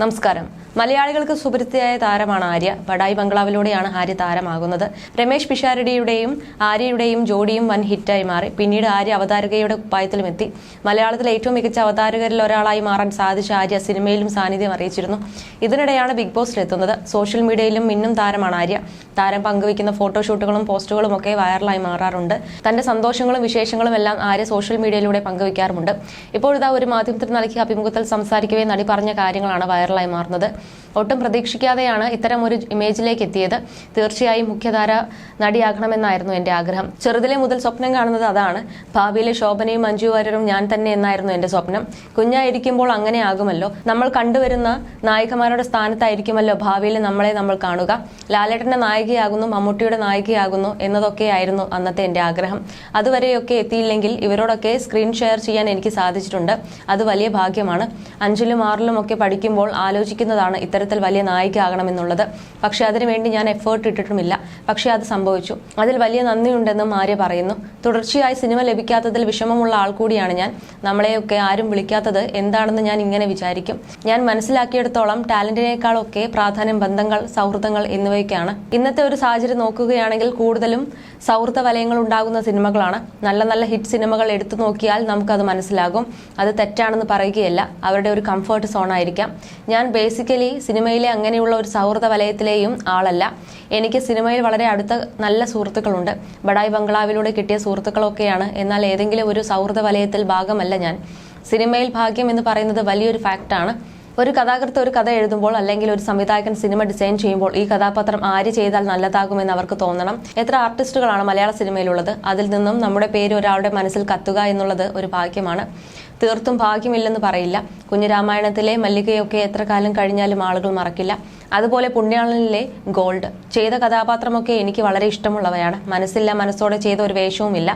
നമസ്കാരം. മലയാളികൾക്ക് സുപരിചിതയായ താരമാണ് ആര്യ. ബഡായി ബംഗ്ലാവിലൂടെയാണ് ആര്യ താരമാകുന്നത്. രമേശ് പിഷാരടിയുടെയും ആര്യയുടെയും ജോഡിയും വൻ ഹിറ്റായി മാറി. പിന്നീട് ആര്യ അവതാരകയുടെ കുപ്പായത്തിലും എത്തി മലയാളത്തിലെ ഏറ്റവും മികച്ച അവതാരകരിൽ ഒരാളായി മാറാൻ സാധിച്ച ആര്യ സിനിമയിലും സാന്നിധ്യം അറിയിച്ചിരുന്നു. ഇതിനിടെയാണ് ബിഗ് ബോസിലെത്തുന്നത്. സോഷ്യൽ മീഡിയയിലും മിന്നും താരമാണ് ആര്യ. താരം പങ്കുവയ്ക്കുന്ന ഫോട്ടോഷൂട്ടുകളും പോസ്റ്റുകളും ഒക്കെ വൈറലായി മാറാറുണ്ട്. തന്റെ സന്തോഷങ്ങളും വിശേഷങ്ങളും എല്ലാം ആര്യ സോഷ്യൽ മീഡിയയിലൂടെ പങ്കുവയ്ക്കാറുമുണ്ട്. ഇപ്പോഴിതാ ഒരു മാധ്യമത്തിന് നൽകിയ അഭിമുഖത്തിൽ സംസാരിക്കവേ നടി പറഞ്ഞ കാര്യങ്ങളാണ് വൈറലായി മാറുന്നത്. ഒട്ടും പ്രതീക്ഷിക്കാതെയാണ് ഇത്തരം ഒരു ഇമേജിലേക്ക് എത്തിയത്. തീർച്ചയായും മുഖ്യധാര നടിയാകണമെന്നായിരുന്നു എന്റെ ആഗ്രഹം. ചെറുതിലെ മുതൽ സ്വപ്നം കാണുന്നത് അതാണ്. ഭാവിയിലെ ശോഭനയും മഞ്ജു വാര്യരും ഞാൻ തന്നെ എന്നായിരുന്നു എന്റെ സ്വപ്നം. കുഞ്ഞായിരിക്കുമ്പോൾ അങ്ങനെ ആകുമല്ലോ. നമ്മൾ കണ്ടുവരുന്ന നായികമാരുടെ സ്ഥാനത്തായിരിക്കുമല്ലോ ഭാവിയിൽ നമ്മളെ നമ്മൾ കാണുക. ലാലേട്ടന്റെ നായികയാകുന്നു മമ്മൂട്ടിയുടെ നായികയാകുന്നു എന്നതൊക്കെയായിരുന്നു അന്നത്തെ എന്റെ ആഗ്രഹം. അതുവരെയൊക്കെ എത്തിയില്ലെങ്കിൽ ഇവരോടൊക്കെ സ്ക്രീൻ ഷെയർ ചെയ്യാൻ എനിക്ക് സാധിച്ചിട്ടുണ്ട്. അത് വലിയ ഭാഗ്യമാണ്. അഞ്ചിലും ആറിലും ഒക്കെ പഠിക്കുമ്പോൾ ആലോചിക്കുന്നതാണ് ഇത്തരത്തിൽ വലിയ നായികയാകണമെന്നുള്ളത്. പക്ഷേ അതിനുവേണ്ടി ഞാൻ എഫേർട്ട് ഇട്ടിട്ടുമില്ല. പക്ഷേ അത് സംഭവിച്ചു. അതിൽ വലിയ നന്ദിയുണ്ടെന്നും ആര്യ പറയുന്നു. തുടർച്ചയായി സിനിമ ലഭിക്കാത്തതിൽ വിഷമമുള്ള ആൾ കൂടിയാണ് ഞാൻ. നമ്മളെയൊക്കെ ആരും വിളിക്കാത്തത് എന്താണെന്ന് ഞാൻ ഇങ്ങനെ വിചാരിക്കും. ഞാൻ മനസ്സിലാക്കിയെടുത്തോളം ടാലന്റിനേക്കാളൊക്കെ പ്രാധാന്യം ബന്ധങ്ങൾ സൗഹൃദങ്ങൾ എന്നിവയൊക്കെയാണ് ഇന്നത്തെ ഒരു സാഹചര്യം നോക്കുകയാണെങ്കിൽ കൂടുതലും സൗഹൃദ വലയങ്ങൾ ഉണ്ടാകുന്ന സിനിമകളാണ്. നല്ല നല്ല ഹിറ്റ് സിനിമകൾ എടുത്തു നോക്കിയാൽ നമുക്കത് മനസ്സിലാകും. അത് തെറ്റാണെന്ന് പറയുകയല്ല. അവരുടെ ഒരു കംഫർട്ട് സോൺ ആയിരിക്കാം. ഞാൻ ബേസിക്കലി സിനിമയിലെ അങ്ങനെയുള്ള ഒരു സൗഹൃദ വലയത്തിലെയും ആളല്ല. എനിക്ക് സിനിമയിൽ വളരെ അടുത്ത നല്ല സുഹൃത്തുക്കളുണ്ട്. ബഡായി ബംഗ്ലാവിലൂടെ കിട്ടിയ സുഹൃത്തുക്കളൊക്കെയാണ്. എന്നാൽ ഏതെങ്കിലും ഒരു സൗഹൃദ വലയത്തിൽ ഭാഗമല്ല ഞാൻ. സിനിമയിൽ ഭാഗ്യം എന്ന് പറയുന്നത് വലിയൊരു ഫാക്റ്റാണ് ഒരു കഥാകൃത്ത് ഒരു കഥ എഴുതുമ്പോൾ അല്ലെങ്കിൽ ഒരു സംവിധായകൻ സിനിമ ഡിസൈൻ ചെയ്യുമ്പോൾ ഈ കഥാപാത്രം ആര് ചെയ്താൽ നല്ലതാകുമെന്ന് അവർക്ക് തോന്നണം. എത്ര ആർട്ടിസ്റ്റുകളാണ് മലയാള സിനിമയിലുള്ളത് അതിൽ നിന്നും നമ്മുടെ പേര് ഒരാളുടെ മനസ്സിൽ കത്തുക എന്നുള്ളത് ഒരു ഭാഗ്യമാണ്. തീർത്തും ഭാഗ്യമില്ലെന്ന് പറയില്ല. കുഞ്ഞിരാമായണത്തിലെ മല്ലികയൊക്കെ എത്ര കാലം കഴിഞ്ഞാലും ആളുകൾ മറക്കില്ല. അതുപോലെ പുണ്യാളനിലെ ഗോൾഡ്. ചെയ്ത കഥാപാത്രമൊക്കെ എനിക്ക് വളരെ ഇഷ്ടമുള്ളവയാണ്. മനസ്സില്ല മനസ്സോടെ ചെയ്ത ഒരു വേഷവുമില്ല.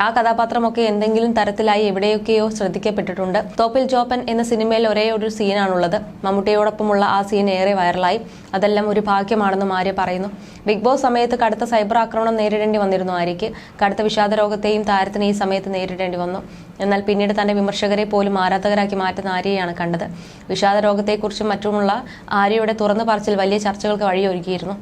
ആ കഥാപാത്രമൊക്കെ എന്തെങ്കിലും തരത്തിലായി എവിടെയൊക്കെയോ ശ്രദ്ധിക്കപ്പെട്ടിട്ടുണ്ട്. തോപ്പിൽ ജോപ്പൻ എന്ന സിനിമയിൽ ഒരേ ഒരു സീനാണുള്ളത്. മമ്മൂട്ടിയോടൊപ്പമുള്ള ആ സീൻ ഏറെ വൈറലായി. അതെല്ലാം ഒരു ഭാഗ്യമാണെന്ന് ആര്യ പറയുന്നു. ബിഗ് ബോസ് സമയത്ത് കടുത്ത സൈബർ ആക്രമണം നേരിടേണ്ടി വന്നിരുന്നു ആര്യയ്ക്ക് കടുത്ത വിഷാദ രോഗത്തെയും താരത്തിന് ഈ സമയത്ത് നേരിടേണ്ടി വന്നു. എന്നാൽ പിന്നീട് തന്റെ വിമർശകരെ പോലും ആരാധകരാക്കി മാറ്റുന്ന ആര്യയാണ് കണ്ടത്. വിഷാദ രോഗത്തെക്കുറിച്ചും മറ്റുമുള്ള ആര്യയുടെ തുറന്നു പറച്ചിൽ വലിയ ചർച്ചകൾക്ക് വഴിയൊരുക്കിയിരുന്നു.